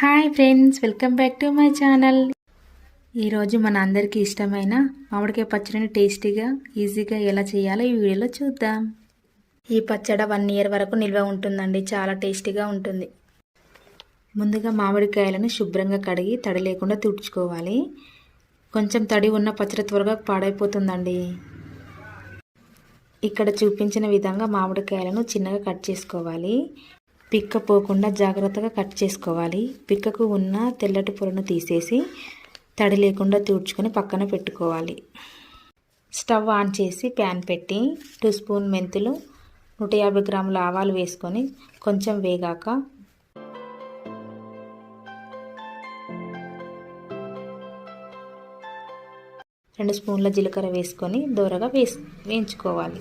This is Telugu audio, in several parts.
Hi friends welcome back to my channel ఈరోజు మన అందరికీ ఇష్టమైన మామిడికాయ పచ్చడిని టేస్టీగా ఈజీగా ఎలా చేయాలో ఈ వీడియోలో చూద్దాం. ఈ పచ్చడి వన్ ఇయర్ వరకు నిల్వ ఉంటుందండి చాలా టేస్టీగా ఉంటుంది. ముందుగా మామిడికాయలను శుభ్రంగా కడిగి తడి లేకుండా తుడుచుకోవాలి. కొంచెం తడి ఉన్న పచ్చడి త్వరగా పాడైపోతుందండి. ఇక్కడ చూపించిన విధంగా మామిడికాయలను చిన్నగా కట్ చేసుకోవాలి. పిక్క పోకుండా జాగ్రత్తగా కట్ చేసుకోవాలి. పిక్కకు ఉన్న తెల్లటి పొరను తీసేసి తడి లేకుండా తూడ్చుకొని పక్కన పెట్టుకోవాలి. స్టవ్ ఆన్ చేసి ప్యాన్ పెట్టి టూ స్పూన్ మెంతులు నూట యాభై గ్రాముల ఆవాలు వేసుకొని కొంచెం వేగాక రెండు స్పూన్ల జీలకర్ర వేసుకొని దూరగా వేసి వేయించుకోవాలి.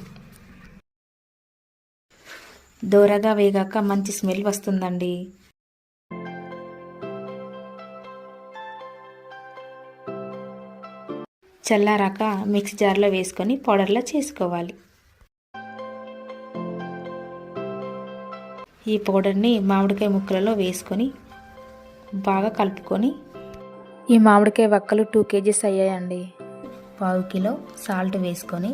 దోరగా వేగాక మంచి స్మెల్ వస్తుందండి. చల్లారాక మిక్స్ జార్లో వేసుకొని పౌడర్లో చేసుకోవాలి. ఈ పౌడర్ని మామిడికాయ ముక్కలలో వేసుకొని బాగా కలుపుకొని ఈ మామిడికాయ వక్కలు టూ కేజీస్ అయ్యాయండి. పావు కిలో సాల్ట్ వేసుకొని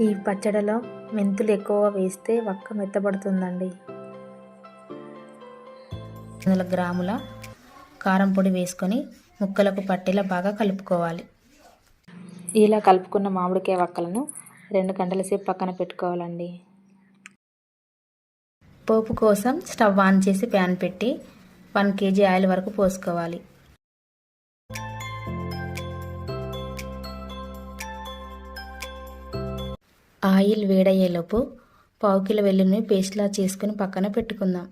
ఈ పచ్చడిలో మెంతులు ఎక్కువ వేస్తే వక్క మెత్తబడుతుందండి. వందల గ్రాముల కారం పొడి వేసుకొని ముక్కలకు పట్టేలా బాగా కలుపుకోవాలి. ఇలా కలుపుకున్న మామిడికాయ వక్కలను రెండు గంటల సేపు పక్కన పెట్టుకోవాలండి. పోపు కోసం స్టవ్ ఆన్ చేసి ప్యాన్ పెట్టి వన్ కేజీ ఆయిల్ వరకు పోసుకోవాలి. ఆయిల్ వేడయ్యేలోపు పావు కిలో వెల్లుల్ని పేస్ట్లా చేసుకుని పక్కన పెట్టుకుందాం.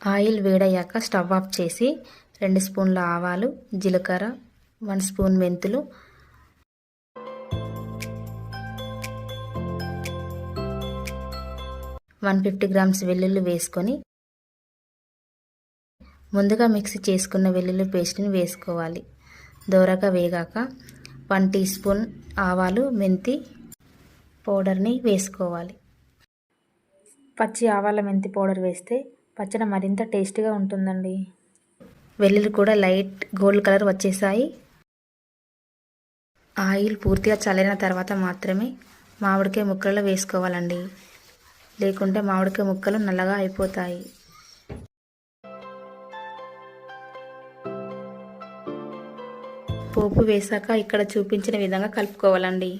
ఆయిల్ వేడయ్యాక స్టవ్ ఆఫ్ చేసి రెండు స్పూన్ల ఆవాలు జీలకర్ర వన్ స్పూన్ మెంతులు వన్ ఫిఫ్టీ గ్రామ్స్ వెల్లుల్లి వేసుకొని ముందుగా మిక్సీ చేసుకున్న వెల్లుల్లి పేస్ట్ని వేసుకోవాలి. దోరగా వేగాక వన్ టీ స్పూన్ ఆవాలు మెంతి పౌడర్ని వేసుకోవాలి. పచ్చి ఆవాల మెంతి పౌడర్ వేస్తే పచ్చడి మరింత టేస్టీగా ఉంటుందండి. వెల్లుల్లి కూడా లైట్ గోల్డ్ కలర్ వచ్చేసాయి. ఆయిల్ పూర్తిగా చల్లిన తర్వాత మాత్రమే మామిడికాయ ముక్కలలో వేసుకోవాలండి. లేకుంటే మామిడికాయ ముక్కలు నల్లగా అయిపోతాయి. పోపు వేశాక ఇక్కడ చూపించిన విధంగా కలుపుకోవాలండి.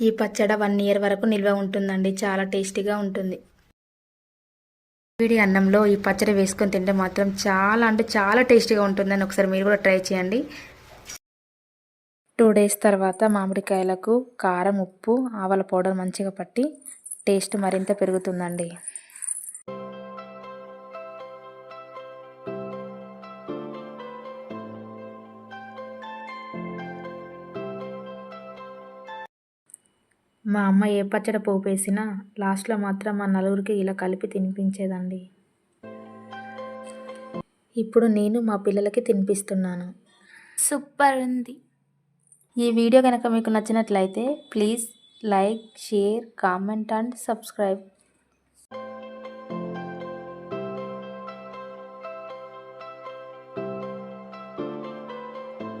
ఈ పచ్చడి వన్ ఇయర్ వరకు నిల్వ ఉంటుందండి. చాలా టేస్టీగా ఉంటుంది. వేడి అన్నంలో ఈ పచ్చడి వేసుకొని తింటే మాత్రం చాలా అంటే చాలా టేస్టీగా ఉంటుందని ఒకసారి మీరు కూడా ట్రై చేయండి. టూ డేస్ తర్వాత మామిడికాయలకు కారం ఉప్పు ఆవల పౌడర్ మంచిగా పట్టి టేస్ట్ మరింత పెరుగుతుందండి. మా అమ్మ ఏ పచ్చడి పోపేసినా లాస్ట్లో మాత్రం మా నలుగురికి ఇలా కలిపి తినిపించేదండి. ఇప్పుడు నేను మా పిల్లలకి తినిపిస్తున్నాను. సూపర్ ఉంది. ఈ వీడియో కనుక మీకు నచ్చినట్లయితే please like share comment and subscribe.